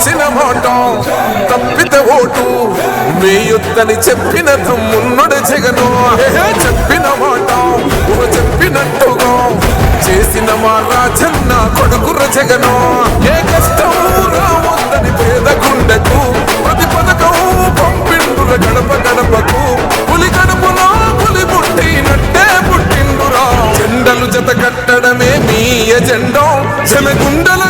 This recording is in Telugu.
ఇచ్చిన మాట తప్పితే ఓటు. వేయొద్దని చెప్పిన తమ్మున్నడు జగను. చెప్పిన మాట ఊహ చెప్పినట్టుగా. చేసిన మా రాజన్న కొడుకుర జగను. ఏ కష్టం రావద్దని పేద గుండెకు. ప్రతి పథకం పంపిండుల గడప గడపకు. పులి గడపలో పులి పుట్టినట్టే పుట్టిండురా. జెండలు జత కట్టడమే మీ ఎజెండా. జనగుండల